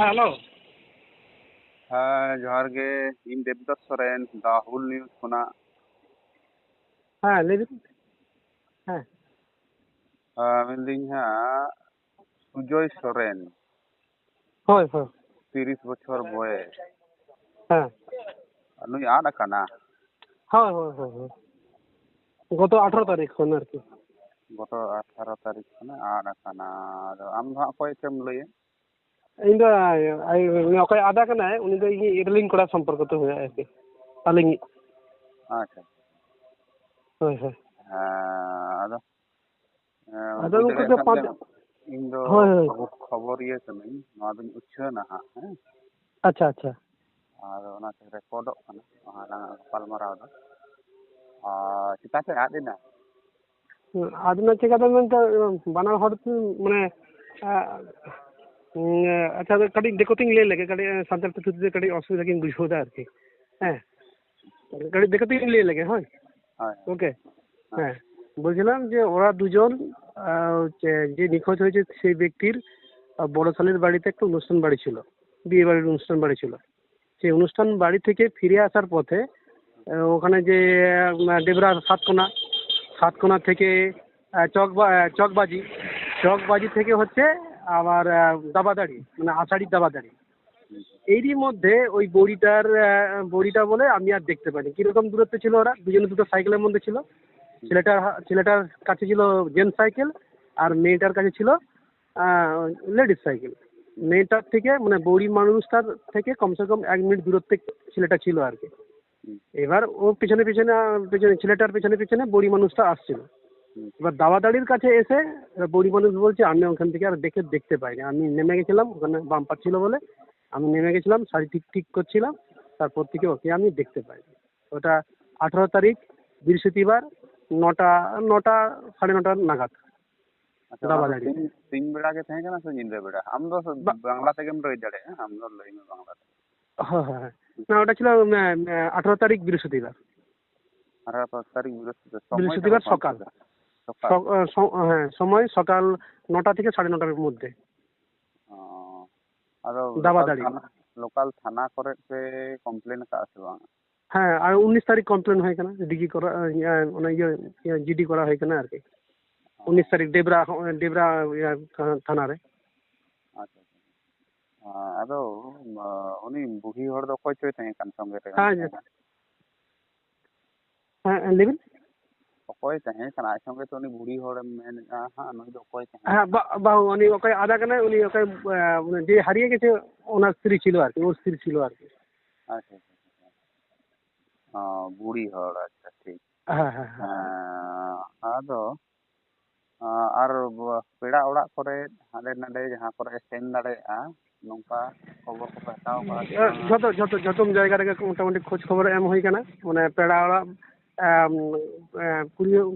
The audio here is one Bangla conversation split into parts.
হ্যালো হ্যাঁ ᱡᱚᱦᱟᱨ ᱜᱮ ᱤᱧ ᱫᱮᱵᱫᱟᱥ ᱥᱚᱨᱮᱱ ᱫᱟ ᱦᱩᱞ ᱱᱤᱭᱩᱡ ᱠᱷᱚᱱᱟᱜ হ্যাঁ লেবিন হ্যাঁ ᱟᱸ, ᱢᱮᱱᱫᱟᱹᱧ ᱦᱟᱸᱜ ᱥᱩᱡᱚᱭ ᱥᱚᱨᱮᱱ ᱦᱳᱭ ᱦᱳᱭ ᱛᱤᱨᱤᱥ ᱵᱚᱪᱷᱚᱨ ᱵᱚᱭᱮᱥ হ্যাঁ ᱱᱩᱭ ᱟᱫ ᱟᱠᱟᱱᱟ ᱦᱳᱭ ᱦᱳᱭ ᱦᱳᱭ ᱦᱳᱭ গত আঠারো তারিখ ᱠᱷᱚᱱ ᱟᱨᱠᱤ ᱜᱚᱛᱚ ᱟᱴᱷᱟᱨᱚ ᱛᱟᱹᱨᱤᱠᱷ ᱠᱷᱚᱱᱮ ᱟᱫ ᱟᱠᱟᱱᱟ ᱟᱫᱚ ᱟᱢ ᱫᱚ ᱦᱟᱸᱜ ᱚᱠᱚᱭ ᱪᱚᱢ ᱞᱟᱹᱭᱟ ᱤᱧ ᱫᱚ ᱟᱭ- ᱚᱠᱚᱭ ᱟᱫᱟ ᱠᱟᱱᱟᱭ ᱩᱱᱤ ᱫᱚ ᱤᱧ ᱤᱨᱤᱞᱤᱧ ᱠᱚᱲᱟ ᱥᱚᱢᱯᱚᱨᱠᱚ ᱛᱮ ᱦᱩᱭᱩᱜᱼᱟ ᱟᱨᱠᱤ ᱟᱹᱞᱤᱧ ᱟᱪᱪᱷᱟ ᱦᱳᱭ ᱦᱳᱭ ᱦᱮᱸ ᱟᱫᱚ ᱦᱮᱸ, ᱟᱫᱚ ᱵᱩᱡᱽ ᱩᱱᱠᱩ ᱫᱟᱲᱮᱭᱟᱜ ᱫᱚ ᱠᱟᱱ ᱯᱟᱸᱪ- ᱜᱮᱭᱟᱢ, ᱤᱧ ᱫᱚ ᱦᱳᱭ, ᱦᱳᱭ। ᱠᱷᱚᱵᱚᱨ ᱠᱷᱚᱵᱚᱨᱤᱭᱟᱹ ᱠᱟᱹᱱᱟᱹᱧ ᱱᱚᱣᱟ ᱫᱚᱧ ᱩᱪᱷᱟᱹᱱᱟ ᱦᱟᱸᱜ ᱦᱮᱸ ᱟᱪᱪᱷᱟ ᱟᱪᱪᱷᱟ ᱟᱫᱚ ᱚᱱᱟᱛᱮ ᱨᱮᱠᱚᱨᱰᱚᱜ ᱠᱟᱱᱟ ᱚᱱᱟ ᱜᱟᱯᱟᱞᱢᱟᱨᱟᱣ ᱫᱚ ᱟᱨ ᱪᱤᱠᱟᱛᱮ ᱟᱫ ᱮᱱᱟ ᱟᱫᱚ ᱪᱤᱠᱟᱹᱛᱮ ᱢᱮᱱᱛᱮ ᱵᱟᱱᱟ ᱦᱚᱲ ᱢᱟᱱᱮ ᱟᱪᱪᱷᱟ ᱠᱟᱹᱴᱤᱡ ᱫᱤᱠᱩ ᱛᱤᱧ ᱞᱟᱹᱭ ᱞᱮᱜᱮ ᱠᱟᱹᱴᱤᱡ ᱥᱟᱱᱛᱟᱲ ᱛᱮ ᱛᱷᱚᱲᱟ ᱠᱟᱹᱴᱤᱡ ᱚᱥᱩᱵᱤᱫᱟ ᱜᱤᱧ ᱵᱩᱡᱷᱟᱹᱣ ᱮᱫᱟ ᱟᱨᱠᱤ ᱦᱮᱸ কাটিজ দিকু তিন লিয়ে লেগে হয় হয় ওকে হ্যাঁ বলছিলাম যে ওরা দুজন আহ, হচ্ছে যে নিখোঁজ হয়েছে সেই ব্যক্তির আহ, বড় শালির বাড়িতে একটা অনুষ্ঠান বাড়ি ছিল বিয়ে বাড়ির অনুষ্ঠান বাড়ি ছিল সেই অনুষ্ঠান বাড়ি থেকে ফিরে আসার পথে আহ, ওখানে যে আহ, ডেবরা সাতকোনা সাতকোনা থেকে আহ, চকবা আহ, চকবাজি চকবাজি থেকে হচ্ছে আবার দাবাদাড়ি মানে আষাঢ়ির দাবাদাড়ি এরই মধ্যে ওই বড়িটার বড়িটা বলে আমি আর দেখতে পাইনি। কীরকম দূরত্বে ছিল ওরা? দুজনে দুটো সাইকেলের মধ্যে ছিল। ছেলেটার ছেলেটার কাছে ছিল জেন্টস সাইকেল আর মেয়েটার কাছে ছিল লেডিস সাইকেল। মেয়েটার থেকে মানে বড়ি মানুষটার থেকে কমসে কম এক মিনিট দূরত্বে ছেলেটা ছিল আর কি। এবার ও পিছনে পিছনে পিছনে ছেলেটার পেছনে পিছনে বড়ি মানুষটা আসছিল। এবার দাওয়াদাড়ির কাছে এসে বুড়ি মানুষ বলছে আমি ওখান থেকে আর দেখে দেখতে পাইনি। আমি নেমে গেছিলাম ওখানে বাম্পার ছিল বলে। আমি নেমে গেছিলাম শাড়ি ঠিক ঠিক করছিলাম। তারপর থেকে ওকে আমি দেখতে পাইনি। ওটা আঠেরো তারিখ বৃহস্পতিবার নটা নটা সাড়ে নটা নাগাদ। বেড়া আমরা বাংলা থেকে আমরা বাংলা হ্যাঁ, হ্যাঁ, হ্যাঁ। না ওটা আঠারো তারিখ বৃহস্পতিবার। বৃহস্পতিবার সকাল। হ্যাঁ সময় সকাল নটা থেকে সাড়ে নটার মধ্যে। আরও দাবাদারি। লোকাল থানা করে পে কমপ্লেন কা আছে বাং? হ্যাঁ আর 19 তারিখ কমপ্লেন হয় কেনা? ডিজি করা মানে ইয়ে জিডি করা হয় কেনা আর কি? 19 তারিখ ডেবরা ডেবরা থানা রে আচ্ছা, আচ্ছা। আদো উনি বুহি হড় দো কই চই তাই কান সঙ্গে হ্যাঁ, হ্যাঁ। হ্যাঁ লেবেন। ᱚᱠᱚᱭ ᱛᱟᱦᱮᱸ ᱠᱟᱱᱟ ᱟᱡ ᱥᱚᱸᱜᱮ ᱛᱮ ᱩᱱᱤ ᱵᱩᱲᱦᱤ ᱦᱚᱲᱮᱢ ᱢᱮᱱᱮᱫᱼᱟ ᱦᱟᱸᱜ ᱱᱩᱭ ᱫᱚ ᱚᱠᱚᱭ ᱛᱟᱦᱮᱸ হ্যাঁ বা- বাহু উনি ওকে আদা কানে উনি ওকে আহ, যে হারিয়ে গেছে ওনার স্ত্রী ছিল আর কি ওর স্ত্রী ছিল আর কি আচ্ছা আচ্ছা আচ্ছা। ও বুড়ি হড় আচ্ছা ঠিক হ্যাঁ হ্যাঁ হ্যাঁ হ্যাঁ ᱟᱫᱚ ᱟᱸ, ᱟᱨ ᱵ- ᱯᱮᱲᱟ ᱚᱲᱟᱜ ᱠᱚᱨᱮ ᱦᱟᱸᱰᱮ ᱱᱟᱰᱮ ᱡᱟᱦᱟᱸ ᱠᱚᱨᱮ ᱥᱮᱱ ᱫᱟᱲᱮᱭᱟᱜᱼᱟ ᱱᱚᱝᱠᱟ ᱠᱷᱚᱵᱚᱨ ᱠᱚᱯᱮ ᱦᱟᱛᱟᱣ ᱠᱟᱜᱼᱟ ᱥᱮ ᱵᱟᱝ? যত যত যত জায়গা রেখে মোটামুটি খোঁজ খবর এম হয়ে কানা মানে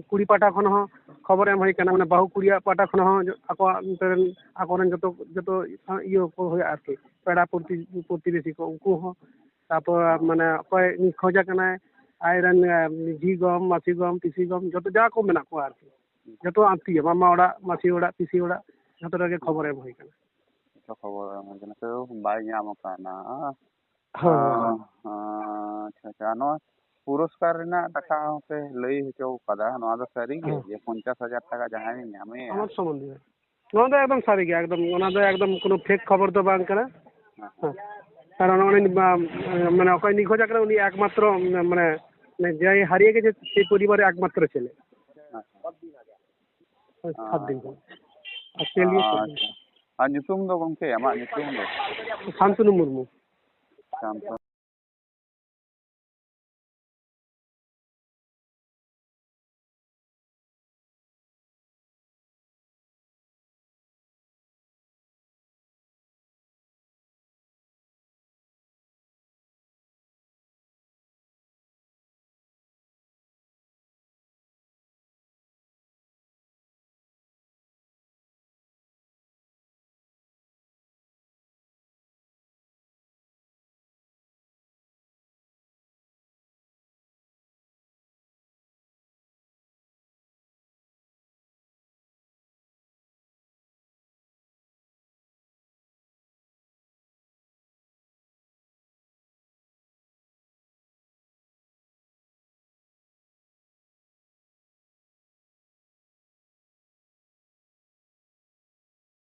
কুৰি পাটাখন খবৰ এম হৈ কেনে মানে বাহু কুৰিয়া পাটাখন আকৌ আকৌ যত যত হৈ আছে পেৰা প্ৰতি প্ৰতিবেশী কু তাৰপৰা মানে অকয় নিখোজা কেনে আইৰণ মিঘি গম মাচি গম পিচি গম যত যা কম মানে কোৱা আছে যত আঁতি মামা অৰা মাচি অৰা পিচি অৰা যতটাকে খবৰ এম হৈ কেনে খবৰ বাই ধৰা আচ্ছা আচ্ছা ᱯᱩᱨᱚᱥᱠᱟᱨ ᱨᱮᱱᱟᱜ ᱴᱟᱠᱟ ᱦᱚᱸᱯᱮ ᱞᱟᱹᱭ ᱦᱚᱪᱚ ᱟᱠᱟᱫᱟ ᱱᱚᱣᱟ ᱫᱚ ᱥᱟᱹᱨᱤᱜᱮ ᱡᱮ ᱯᱚᱧᱪᱟᱥ ᱦᱟᱡᱟᱨ ᱴᱟᱠᱟ ᱡᱟᱦᱟᱸᱭ ᱧᱟᱢᱮᱭᱟ ᱚᱱᱟ ᱥᱚᱢᱚᱱᱫᱷᱮ ᱱᱚᱣᱟ ᱫᱚ ᱮᱠᱫᱚᱢ ᱥᱟᱹᱨᱤ ᱜᱮᱭᱟ ᱮᱠᱫᱚᱢ ᱚᱱᱟ ᱫᱚ ᱮᱠᱫᱚম ᱠᱳᱱᱳ ᱯᱷᱮᱠ ᱠᱷᱚᱵᱚᱨ ᱫᱚ ᱵᱟᱝ ᱠᱟᱱᱟ ᱦᱮᱸ ᱠᱟᱨᱚᱱ ᱚᱱᱮ মানে অকয় নিখোঁজ আকারে উনি একমাত্র মানে যে হারিয়ে গেছে সেই পরিবারের একমাত্র ছেলে সাত দিন আর ছেলে আর নিতুম দো গমকে আমার নিতুম দো শান্তনু মুর্মু